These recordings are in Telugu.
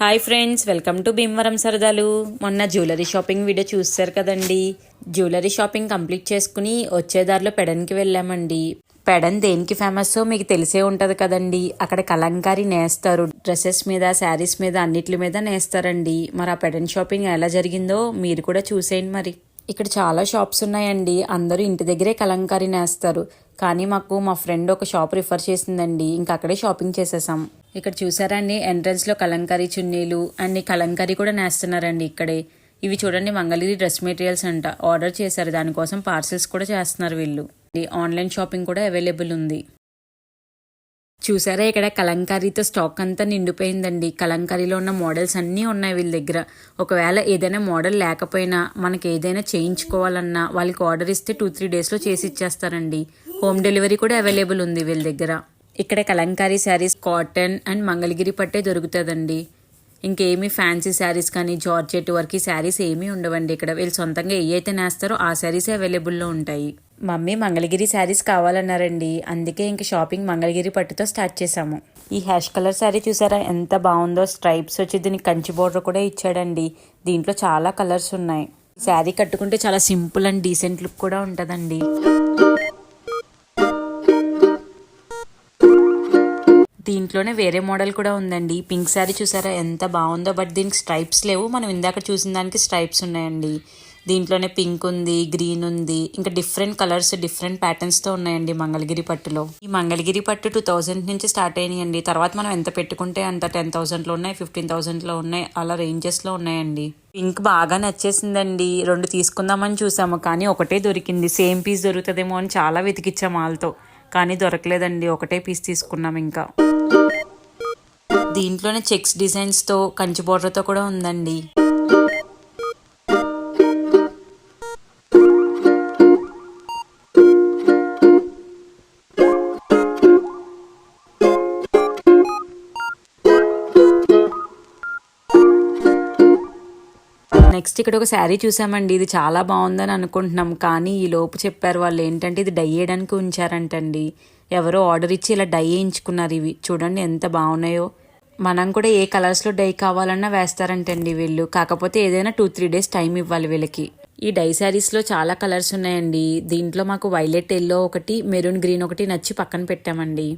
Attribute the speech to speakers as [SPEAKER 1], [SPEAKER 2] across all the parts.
[SPEAKER 1] Hi friends welcome to Bhimavaram సరదాలు. మొన్న జ్యువెలరీ షాపింగ్ వీడియో చూశారు కదండి. జ్యువెలరీ షాపింగ్ కంప్లీట్ చేసుకుని వచ్చే దారిలో పెడన్కి వెళ్ళామండి. పెడన్ దేనికి ఫేమస్ మీకు తెలిసే ఉంటుంది కదండి. అక్కడ కలంకారీ నేస్తారు. డ్రెస్సెస్ మీద శారీస్ మీద అన్నిటి మీద నేస్తారండి. మరి ఆ పెడన్ షాపింగ్ ఎలా జరిగిందో మీరు కూడా చూసేయండి మరి. ఇక్కడ చాలా షాప్స్ ఉన్నాయండి. అందరూ ఇంటి దగ్గరే కలంకారీ నేస్తారు. కానీ మాకు మా ఫ్రెండ్ ఒక షాప్ రిఫర్ చేసిందండి. ఇంకా అక్కడే షాపింగ్ చేసేసాం. ఇక్కడ చూసారా అండి? ఎంట్రన్స్లో కలంకారీ చున్నీలు అన్ని కలంకారీ కూడా నేస్తున్నారండి ఇక్కడే. ఇవి చూడండి మంగళగిరి డ్రెస్ మెటీరియల్స్ అంట. ఆర్డర్ చేశారు. దానికోసం పార్సిల్స్ కూడా చేస్తున్నారు వీళ్ళు. ఆన్లైన్ షాపింగ్ కూడా అవైలబుల్ ఉంది. చూసారా ఇక్కడ కలంకారీతో స్టాక్ అంతా నిండిపోయిందండి. కలంకారీలో ఉన్న మోడల్స్ అన్నీ ఉన్నాయి వీళ్ళ దగ్గర. ఒకవేళ ఏదైనా మోడల్ లేకపోయినా మనకి ఏదైనా చేయించుకోవాలన్నా వాళ్ళకి ఆర్డర్ ఇస్తే టూ త్రీ డేస్లో చేసి ఇచ్చేస్తారండి. హోమ్ డెలివరీ కూడా అవైలబుల్ ఉంది వీళ్ళ దగ్గర. ఇక్కడ కలంకారీ శారీస్ కాటన్ అండ్ మంగళగిరి పట్టే దొరుకుతుందండి. ఇంకేమీ ఫ్యాన్సీ శారీస్ కానీ జార్జెట్ వర్క్ శారీస్ ఏమీ ఉండవండి ఇక్కడ. వీళ్ళు సొంతంగా ఏ అయితే నేస్తారో ఆ శారీసే అవైలబుల్లో ఉంటాయి. మమ్మీ మంగళగిరి శారీస్ కావాలన్నారండి. అందుకే ఇంక షాపింగ్ మంగళగిరి పట్టుతో స్టార్ట్ చేసాము ఈ హ్యాష్ కలర్ శారీ చూసారా? ఎంత బాగుందో స్ట్రైప్స్ వచ్చి దీనికి కంచి బోర్డర్ కూడా ఇచ్చాడండి. దీంట్లో చాలా కలర్స్ ఉన్నాయి. శారీ కట్టుకుంటే చాలా సింపుల్ అండ్ డీసెంట్ లుక్ కూడా ఉంటుందండి. దీంట్లోనే వేరే మోడల్ కూడా ఉందండి. పింక్ శారీ చూసారా? ఎంత బాగుందో బట్ దీనికి స్ట్రైప్స్ లేవు. మనం ఇందాక చూసిన దానికి స్ట్రైప్స్ ఉన్నాయండి. దీంట్లోనే పింక్ ఉంది గ్రీన్ ఉంది. ఇంకా డిఫరెంట్ కలర్స్ డిఫరెంట్ ప్యాటర్న్స్తో ఉన్నాయండి మంగళగిరి పట్టులో. ఈ మంగళగిరి పట్టు టూ థౌజండ్ నుంచి స్టార్ట్ అయినాయండి. తర్వాత మనం ఎంత పెట్టుకుంటే అంత టెన్ థౌసండ్లో ఉన్నాయి ఫిఫ్టీన్ థౌసండ్లో ఉన్నాయి అలా రేంజెస్లో ఉన్నాయండి. పింక్ బాగా నచ్చేసిందండి. రెండు తీసుకుందామని చూసాము కానీ ఒకటే దొరికింది. సేమ్ పీస్ దొరుకుతుందేమో అని చాలా వెతికిచ్చాము వాళ్ళతో. కానీ దొరకలేదండి. ఒకటే పీస్ తీసుకున్నాం ఇంకా. దీంట్లోనే చెక్స్ డిజైన్స్తో కంచి బోర్డర్తో కూడా ఉందండి. నెక్స్ట్ ఇక్కడ ఒక శారీ చూసామండి. ఇది చాలా బాగుందని అనుకుంటున్నాం. కానీ ఈ లోపు చెప్పారు వాళ్ళు ఏంటంటే ఇది డై వేయడానికి ఉంచారంటండి. ఎవరో ఆర్డర్ ఇచ్చి ఇలా డై వేయించుకున్నారు ఇవి. చూడండి ఎంత బాగున్నాయో. మనం కూడా ఏ కలర్స్లో డై కావాలన్నా వేస్తారంటండి వీళ్ళు. కాకపోతే ఏదైనా టూ త్రీ డేస్ టైం ఇవ్వాలి వీళ్ళకి. ఈ డై శారీస్లో చాలా కలర్స్ ఉన్నాయండి. దీంట్లో మాకు వైలెట్ ఎల్లో ఒకటి మెరూన్ గ్రీన్ ఒకటి నచ్చి పక్కన పెట్టామండి.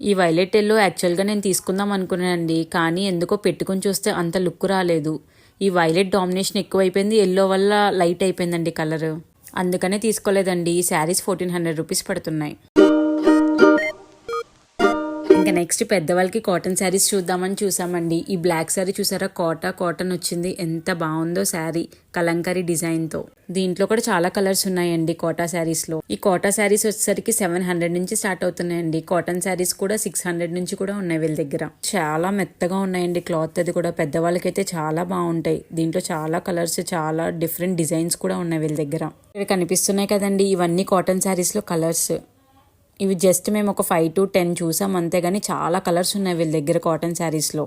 [SPEAKER 1] ఈ వైలెట్ ఎల్లో యాక్చువల్గా నేను తీసుకుందాం అనుకున్నానండి. కానీ ఎందుకో పెట్టుకుని చూస్తే అంత లుక్ రాలేదు. ఈ వైలెట్ డామినేషన్ ఎక్కువైపోయింది. ఎల్లో వల్ల లైట్ అయిపోయిందండి కలర్. అందుకనే తీసుకోలేదండి. ఈ శారీస్ ఫోర్టీన్ హండ్రెడ్ రూపీస్ పడుతున్నాయి. ఇంకా నెక్స్ట్ పెద్దవాళ్ళకి కాటన్ శారీస్ చూద్దామని చూసామండి. ఈ బ్లాక్ శారీ చూసారా? కోటా కాటన్ వచ్చింది. ఎంత బాగుందో శారీ కలంకారీ డిజైన్తో. దీంట్లో కూడా చాలా కలర్స్ ఉన్నాయండి కోటా శారీస్లో ఈ కోటా శారీస్ వచ్చేసరికి సెవెన్ హండ్రెడ్ నుంచి స్టార్ట్ అవుతున్నాయండి. కాటన్ శారీస్ కూడా సిక్స్ హండ్రెడ్ నుంచి కూడా ఉన్నాయి వీళ్ళ దగ్గర. చాలా మెత్తగా ఉన్నాయండి క్లాత్ అది కూడా. పెద్దవాళ్ళకైతే చాలా బాగుంటాయి. దీంట్లో చాలా కలర్స్ చాలా డిఫరెంట్ డిజైన్స్ కూడా ఉన్నాయి వీళ్ళ దగ్గర. ఇక్కడ కనిపిస్తున్నాయి కదండి. ఇవన్నీ కాటన్ శారీస్లో కలర్స్ ఇవి జస్ట్ మేము ఒక ఫైవ్ టు టెన్ చూసాం అంతేగాని చాలా కలర్స్ ఉన్నాయి వీళ్ళ దగ్గర కాటన్ శారీస్లో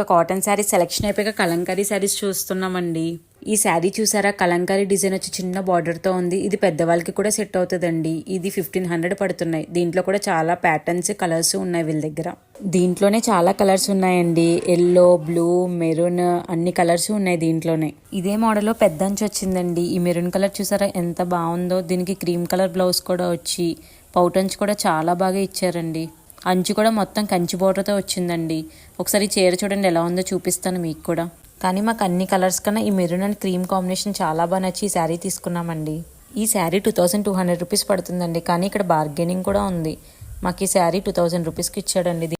[SPEAKER 1] ఇంకా కాటన్ శారీ సెలెక్షన్ అయిపోయాక కలంకారీ శారీస్ చూస్తున్నామండి. ఈ శారీ చూసారా? కలంకారీ డిజైన్ వచ్చి చిన్న బార్డర్తో ఉంది. ఇది పెద్దవాళ్ళకి కూడా సెట్ అవుతుందండి. ఇది ఫిఫ్టీన్ హండ్రెడ్ పడుతున్నాయి. దీంట్లో కూడా చాలా ప్యాటర్న్స్ కలర్స్ ఉన్నాయి వీళ్ళ దగ్గర. దీంట్లోనే చాలా కలర్స్ ఉన్నాయండి. ఎల్లో బ్లూ మెరూన్ అన్ని కలర్స్ ఉన్నాయి దీంట్లోనే. ఇదే మోడల్లో పెద్ద అంచు వచ్చిందండి. ఈ మెరూన్ కలర్ చూసారా? ఎంత బాగుందో. దీనికి క్రీమ్ కలర్ బ్లౌజ్ కూడా వచ్చి పౌటంచ్ కూడా చాలా బాగా ఇచ్చారండి. అంచు కూడా మొత్తం కంచి బోర్డర్తో వచ్చిందండి. ఒకసారి చీర చూడండి ఎలా ఉందో చూపిస్తాను మీకు కూడా. కానీ మాకు అన్ని కలర్స్ కన్నా ఈ మెరూన్ అండ్ క్రీమ్ కాంబినేషన్ చాలా బాగా నచ్చి ఈ శారీ తీసుకున్నామండి. ఈ sari two thousand two hundred rupees పడుతుందండి. కానీ ఇక్కడ బార్గెనింగ్ కూడా ఉంది. మాకు ఈ శారీ టూ థౌసండ్ రూపీస్కి ఇచ్చాడండి. ఇది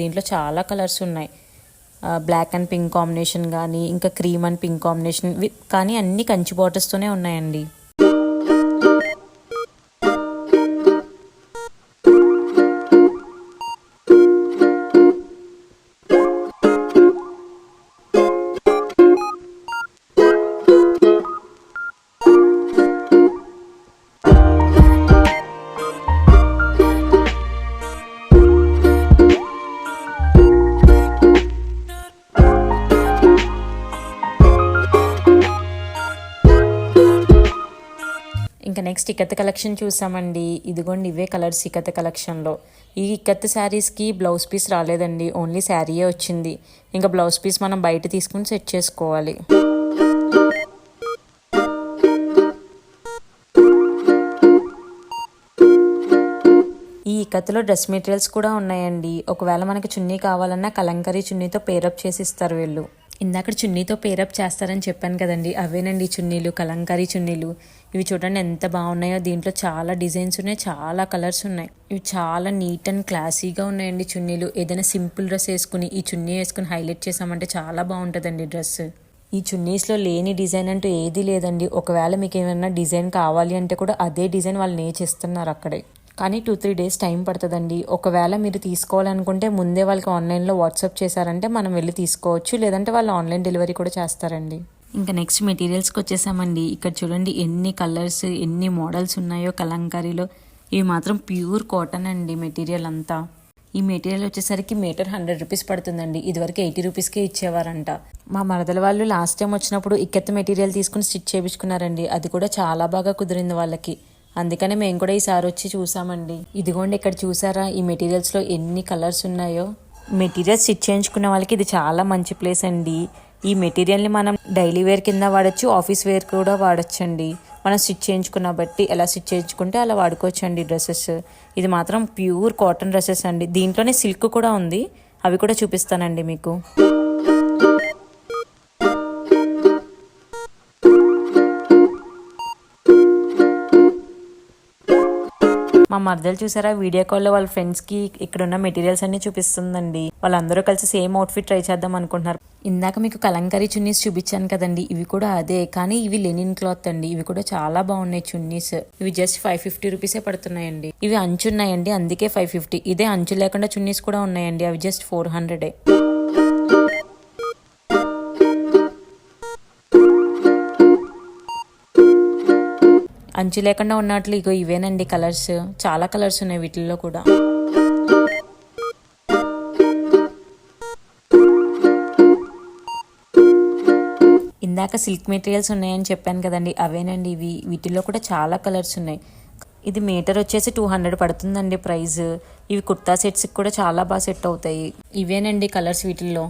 [SPEAKER 1] దీంట్లో చాలా కలర్స్ ఉన్నాయి. బ్లాక్ అండ్ పింక్ కాంబినేషన్ కానీ ఇంకా క్రీమ్ అండ్ పింక్ కాంబినేషన్ కానీ అన్ని కంచి బార్డర్స్తోనే ఉన్నాయండి. నెక్స్ట్ ఇకత్ కలెక్షన్ చూసామండి. ఇదిగోండి ఇవే కలర్స్ ఇకత్ కలెక్షన్లో. ఈ ఇక్కత్ శారీస్కి బ్లౌజ్ పీస్ రాలేదండి. ఓన్లీ శారీయే వచ్చింది. ఇంకా బ్లౌజ్ పీస్ మనం బయట తీసుకుని సెట్ చేసుకోవాలి. ఈ ఇక్కత్లో డ్రెస్ మెటీరియల్స్ కూడా ఉన్నాయండి. ఒకవేళ మనకి చున్నీ కావాలన్నా కలంకరీ చున్నీతో పేరప్ చేసి ఇస్తారు వీళ్ళు. ఇందాక చున్నీతో పేరప్ చేస్తారని చెప్పాను కదండి. అవేనండి చున్నీలు కలంకారీ చున్నీలు. ఇవి చూడండి ఎంత బాగున్నాయో. దీంట్లో చాలా డిజైన్స్ ఉన్నాయి చాలా కలర్స్ ఉన్నాయి. ఇవి చాలా నీట్ అండ్ క్లాసీగా ఉన్నాయండి చున్నీలు. ఏదైనా సింపుల్ డ్రెస్ వేసుకుని ఈ చున్నీ వేసుకుని హైలైట్ చేసామంటే చాలా బాగుంటుందండి డ్రెస్ ఈ చున్నీస్లో లేని డిజైన్ అంటూ ఏదీ లేదండి. ఒకవేళ మీకు ఏమైనా డిజైన్ కావాలి అంటే కూడా అదే డిజైన్ వాళ్ళు నేచిస్తున్నారు అక్కడే. కానీ టూ త్రీ డేస్ టైం పడుతుందండి. ఒకవేళ మీరు తీసుకోవాలనుకుంటే ముందే వాళ్ళకి ఆన్లైన్లో వాట్సాప్ చేశారంటే మనం వెళ్ళి తీసుకోవచ్చు. లేదంటే వాళ్ళు ఆన్లైన్ డెలివరీ కూడా చేస్తారండి. ఇంకా నెక్స్ట్ మెటీరియల్స్కి వచ్చేసామండి. ఇక్కడ చూడండి ఎన్ని కలర్స్ ఎన్ని మోడల్స్ ఉన్నాయో కలంకారీలో. ఇవి మాత్రం ప్యూర్ కాటన్ అండి మెటీరియల్ అంతా. ఈ మెటీరియల్ వచ్చేసరికి మీటర్ హండ్రెడ్ రూపీస్ పడుతుందండి. ఇదివరకు ఎయిటీ రూపీస్కే ఇచ్చేవారంట. మా మరదల వాళ్ళు లాస్ట్ టైం వచ్చినప్పుడు ఇక్కత్త మెటీరియల్ తీసుకుని స్టిచ్ చేయించుకున్నారండి అది కూడా చాలా బాగా కుదిరింది వాళ్ళకి. అందుకనే మేము కూడా ఈసారి వచ్చి చూసామండి. ఇదిగోండి ఇక్కడ చూసారా? ఈ మెటీరియల్స్లో ఎన్ని కలర్స్ ఉన్నాయో. మెటీరియల్స్ స్టిచ్ చేయించుకున్న వాళ్ళకి ఇది చాలా మంచి ప్లేస్ అండి. ఈ మెటీరియల్ని మనం డైలీ వేర్ కింద వాడచ్చు ఆఫీస్ వేర్ కూడా వాడచ్చండి. మనం స్టిచ్ చేయించుకున్న బట్టి ఎలా స్టిచ్ చేయించుకుంటే అలా వాడుకోవచ్చు అండి డ్రెస్సెస్ ఇది మాత్రం ప్యూర్ కాటన్ డ్రెస్సెస్ అండి. దీంట్లోనే సిల్క్ కూడా ఉంది. అవి కూడా చూపిస్తానండి మీకు. మా మరదలు చూసారా? వీడియో కాల్లో వాళ్ళ ఫ్రెండ్స్కి ఇక్కడ ఉన్న మెటీరియల్స్ అన్ని చూపిస్తుందండి. వాళ్ళందరూ కలిసి సేమ్ అవుట్ఫిట్ ట్రై చేద్దాం అనుకుంటున్నారు. ఇందాక మీకు కలంకారీ చున్నీస్ చూపించాను కదండి. ఇవి కూడా అదే. కానీ ఇవి లెనిన్ క్లాత్ అండి. ఇవి కూడా చాలా బాగున్నాయి చున్నీస్. ఇవి జస్ట్ ఫైవ్ ఫిఫ్టీ రూపీసే పడుతున్నాయండి. ఇవి అంచున్నాయండి. అందుకే ఫైవ్ ఫిఫ్టీ ఇదే అంచు లేకుండా చున్నీస్ కూడా ఉన్నాయండి. అవి జస్ట్ ఫోర్ హండ్రెడే అంచు లేకుండా ఉన్నట్లు ఇగో ఇవేనండి కలర్స్. చాలా కలర్స్ ఉన్నాయి వీటిల్లో కూడా. ఇందాక సిల్క్ మెటీరియల్స్ ఉన్నాయని చెప్పాను కదండి అవేనండి ఇవి. వీటిల్లో కూడా చాలా కలర్స్ ఉన్నాయి. ఇది మీటర్ వచ్చేసి టూ హండ్రెడ్ పడుతుందండి ప్రైస్. ఇవి కుర్తా సెట్స్కి కూడా చాలా బాగా సెట్ అవుతాయి. ఇవేనండి కలర్స్ వీటిల్లో.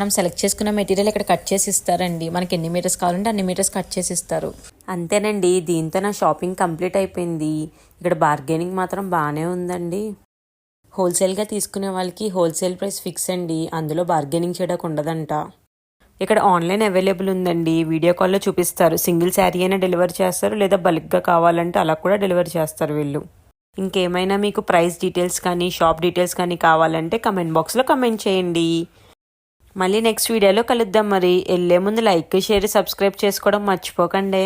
[SPEAKER 1] మనం సెలెక్ట్ చేసుకున్న మెటీరియల్ ఇక్కడ కట్ చేసి ఇస్తారండి. మనకి ఎన్ని మీటర్స్ కావాలంటే అన్ని మీటర్స్ కట్ చేసి ఇస్తారు. అంతేనండి. దీంతో నా షాపింగ్ కంప్లీట్ అయిపోయింది. ఇక్కడ బార్గెనింగ్ మాత్రం బాగానే ఉందండి. హోల్సేల్గా తీసుకునే వాళ్ళకి హోల్సేల్ ప్రైస్ ఫిక్స్ అండి. అందులో బార్గెనింగ్ చేయడానికి ఉండదంట. ఇక్కడ ఆన్లైన్ అవైలబుల్ ఉందండి. వీడియో కాల్లో చూపిస్తారు. సింగిల్ శారీ అయినా డెలివరీ చేస్తారు. లేదా బల్క్గా కావాలంటే అలా కూడా డెలివరీ చేస్తారు వీళ్ళు. ఇంకేమైనా మీకు ప్రైస్ డీటెయిల్స్ కానీ షాప్ డీటెయిల్స్ కానీ కావాలంటే కమెంట్ బాక్స్లో కమెంట్ చేయండి. మళ్ళీ నెక్స్ట్ వీడియోలో కలుద్దాం మరి. వెళ్ళే ముందు లైక్ షేర్ సబ్స్క్రైబ్ చేసుకోవడం మర్చిపోకండి.